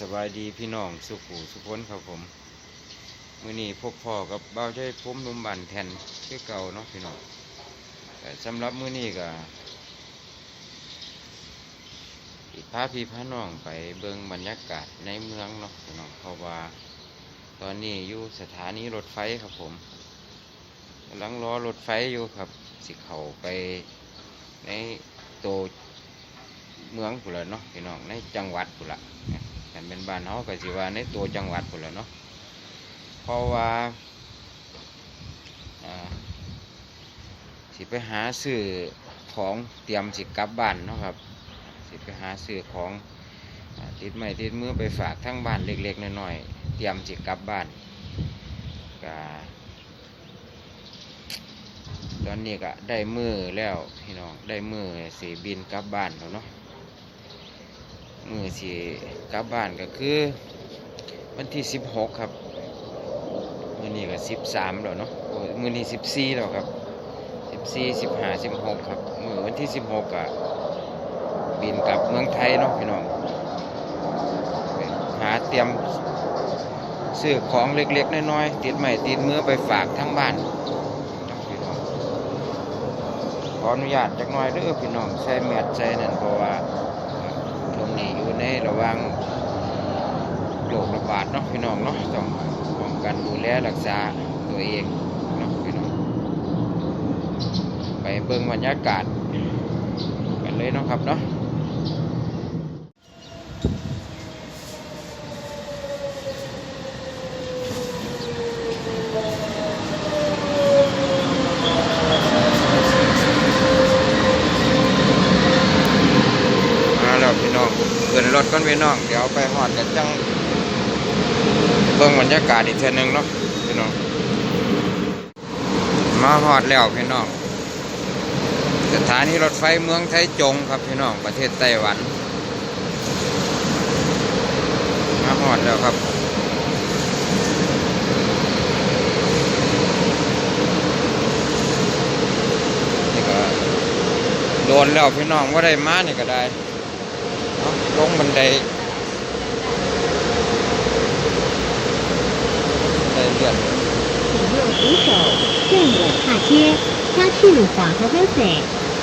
สบายดีพี่น้องสุขูสุขนครับผมมือนี้พบพ่อกับเบ้าใช้ผมนุ่มบันแทนคือเก่าเนาะพี่น้องแต่สำหรับมือนี้ก็พาพี่พาน้องไปเบิ่งบรรยากาศในเมืองเนาะพี่น้องเพราะว่า ตอนนี้อยู่สถานีรถไฟครับผมกำลังรอรถไฟอยู่ครับ สิเข้าไปในโตเมืองพุ่นละเนาะพี่น้องในจังหวัดพุ่นละ แต่เป็นบ้านเฮาก็สิว่าในตัวจังหวัดพุ่นละเนาะเพราะว่าอ่าสิไปหาซื้อของเตรียมสิกลับบ้านเนาะครับ สิไปหาซื้อของอติดไม้ติดมือไปฝากทั้งบ้านเล็กๆน้อยๆเตรียมสิกลับบ้านก็ตอนนี้ก็ได้มือแล้วพี่น้องได้มือสิบินกลับบ้านแล้วเนาะ มือที่กลับบ้านก็คือ วันที่สิบหกครับ มือนี้ก็สิบสามแล้วเนาะมือนี้สิบสี่แล้วครับสิบสี่สิบห้าสิบหกครับ มือวันที่สิบหกอะบินกลับเมืองไทยเนาะพี่น้องหาเตรียมซื้อของเล็กๆน้อยๆติดใหม่ติดมือไปฝากทั้งบ้านพี่น้องขออนุญาตจักหน่อยเด้อพี่น้องใส่แมสใส่นั่นเพราะว่า ในระหว่างโรคระบาดเนาะพี่น้องเนาะต้องป้องกันดูแลรักษาตัวเองเนาะพี่น้องไปเบิ่งบรรยากาศกันเลยเนาะครับเนาะมาแล้วพี่น้อง เกินรถก่อนพี่น้อง เดี๋ยวไปหอดกันจังเบิ่งบรรยากาศอีกเทื่อหนึงเนาะพี่น้อง มาหอดแล้วพี่น้อง สถานีรถไฟเมืองไทยจงครับพี่น้องประเทศไต้หวัน มาหอดแล้วครับนี่ก็โดนแล้วพี่น้องว่าได้มาเนี่ก็ได้ ลงบันไดได้เลื่อน 请右扶手，正我下街，加去黄河河水，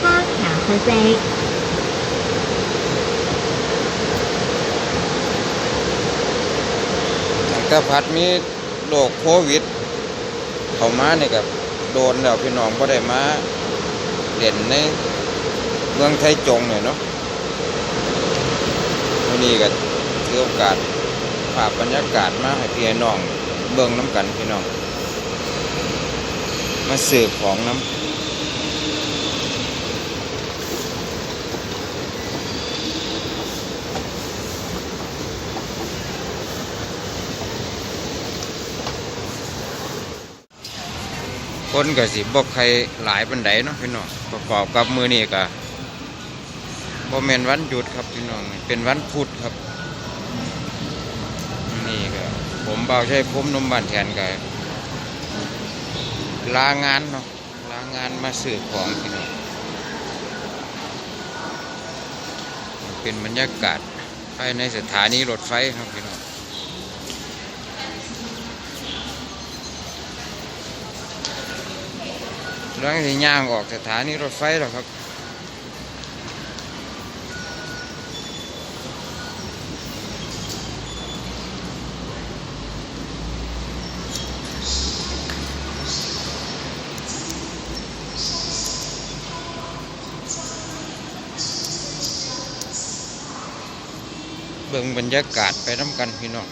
花桥河西。 ตั้งแต่พัดมีโรคโควิด เข้ามานี่ก็โดนแล้วพี่น้องก็ได้มาเล่นในเมืองไทยจงเนี่ยเนาะ วันนี้ก็ถือโอกาสภาพบรรยากาศมาให้พี่น้องเบิ่งน้ำกันพี่น้อง มาสืบของน้ำคนก็สิบ่ใครหลายปันไดเนาะพี่น้องประกอบกับมือนี้ก็ บ่แม่นวันหยุดครับพี่น้องเป็นวันพุธครับ นี่ก็ผมเบาใช้ผมนมบานแทนก็ลางานเนาะลางานมาสืบของพี่น้องเป็นบรรยากาศภายในสถานีรถไฟครับพี่น้องหลังที่ย่างออกสถานีรถไฟแล้วครับ เบิ่งบรรยากาศไปน้ำกันพี่น้อง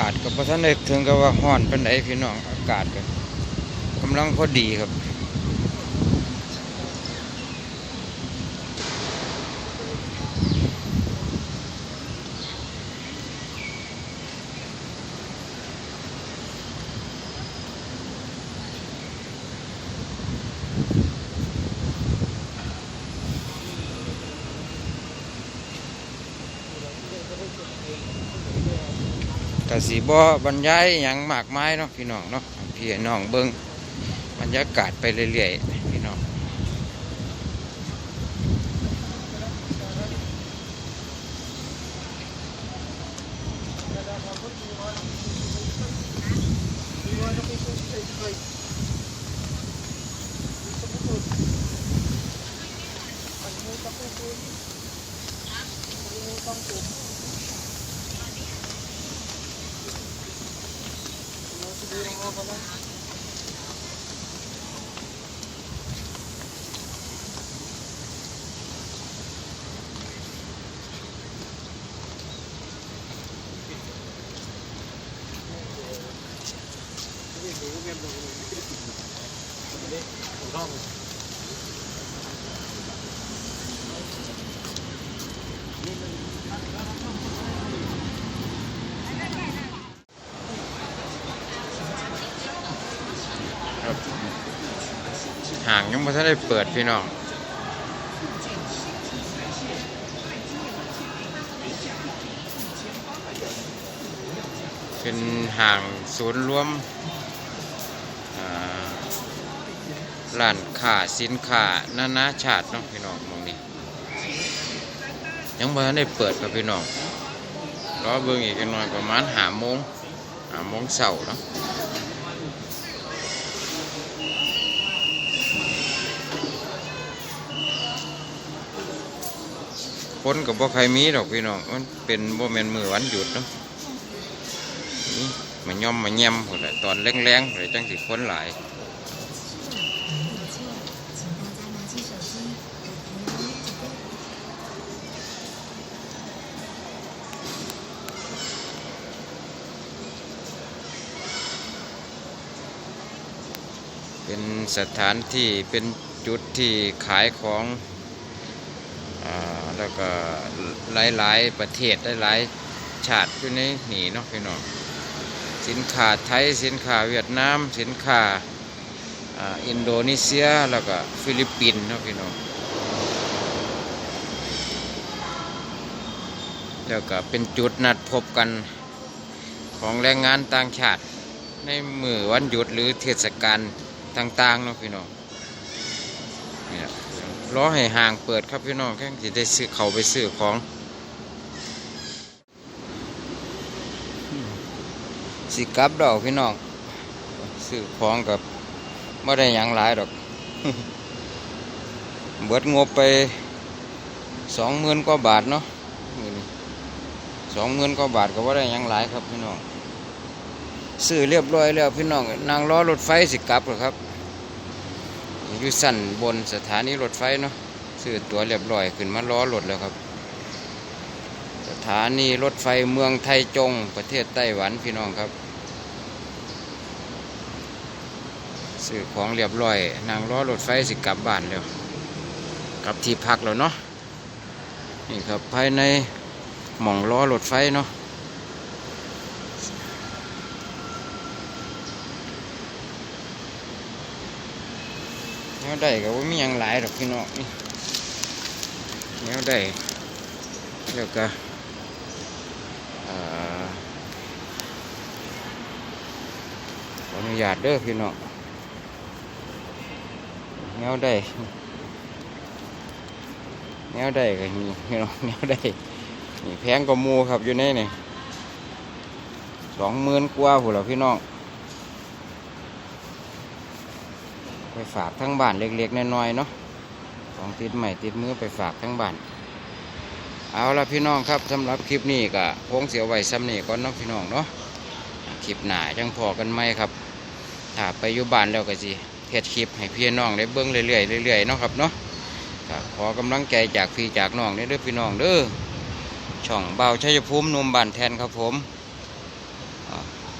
ากาศกับพระท่านเอกถึงกับว่าห้อนเป็นไหนพี่น้องอากาศกันกำลังพอดีครับ สีบอบรรยายอยังมากมายเนาะพี่น้องเนาะพี่น้องเบิ้งบรรยากาศไปเรื่อยๆ 먹어봐. 이게 결국엔 먹으면 이렇게 됩니다. 네, 감사합니다. ห่างยังไม่ทันได้เปิดพี่น้องเป็นห่างศูนย์รวมอ่าร้านค้าสินค้านานาชาติเนาะพี่น้องมองนี้ ยังไม่ทันได้เปิดครับพี่น้องรอเบิ่งอีกหน่อยประมาณหาโมงหาโมงเสาร์เนาะ คนกับบ่ใครมีดอกพี่น้องมันเป็นบ่แมนมือวันหยุดเนาะนี่มันย่อมมาแยมหมดแหละตอนแรงๆเลยจังสิคนหลายเป็นสถานที่เป็นจุดที่ขายของ แล้วก็หลายๆประเทศหลายๆชาติอยู่ในนี่เนาะพี่น้องสินค้าไทยสินค้าเวียดนามสินค้าอินโดนีเซียแล้วก็ฟิลิปปินส์เนาะพี่น้องแล้วก็เป็นจุดนัดพบกันของแรงงานต่างชาติ ในมือวันหยุดหรือเทศกาลต่างๆเนาะพี่น้องนี่แหละ รอให้ห่างเปิดครับพี่น้องแค่จะได้ซื้อเขาไปซื้อของ สิกลับดอกพี่น้องซื้อของกับไม่ได้ยังหลายดอก เบิดงบไปสองหมื่นกว่าบาทเนาะสองหมื่นกว่าบาทก็ว่าได้ยังหลายครับพี่น้องซื้อเรียบร้อยแล้วพี่น้องนั่งรอรถไฟสิกลับหรอครับ อยู่สั่นบนสถานีรถไฟเนาะซื้อตั๋วเรียบร้อยขึ้นมาล้อรถแล้วครับ สถานีรถไฟเมืองไทจง ประเทศไต้หวันพี่น้องครับซื้อของเรียบร้อยนั่งล้อรถไฟสิกลับบ้านแล้วกลับที่พักแล้วเนาะนี่ครับภายในหม่องล้อรถไฟเนาะ วได้ก็ว่ามียังหลายดอกพี่น้องนี่แนวได้แล้วก็ขออนุญาตเด้อพี่น้องแนวได้แนวได้ก็มีพี่น้องแนวได้นี่แพงกว่ามูครับอยู่ในนี่สองหมื่นกว่าผู้นล่ะพี่น้อง ไป ฝากทั้งบ้านเล็กๆน้อยๆเนาะของติดใหม่ติดมือไปฝากทั้งบ้านเอาละพี่น้องครับสำหรับคลิปนี้ก็คงเสียไหวซ้ำนี่ก่อนเนาะพี่น้องเนาะคลิปหนาจังพอกันไหมครับถ้าไปอยู่บ้านแล้วก็สิเฮ็ดคลิปให้พี่น้องได้เบิ่งเรื่อยๆเรื่อยๆเนาะครับเนาะขอกำลังใจจากพี่จากน้องเด้อพี่น้องเด้อช่องเบาชัยภูมินุ่มบ้านแทนครับผม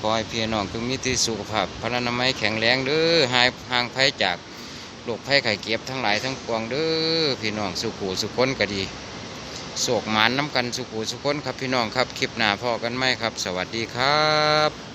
ขอให้พี่น้องทุกมีที่สุขภาพพลานามัยแข็งแรงเด้อหายห่างไผจากโรคภัยไข้เก็บทั้งหลายทั้งปวงเด้อพี่น้องสุขูสุขคนก็ดีโศกหมานน้ำกันสุขูสุขคนครับพี่น้องครับคลิปหน้าพ่อกันไหมครับ สวัสดีครับ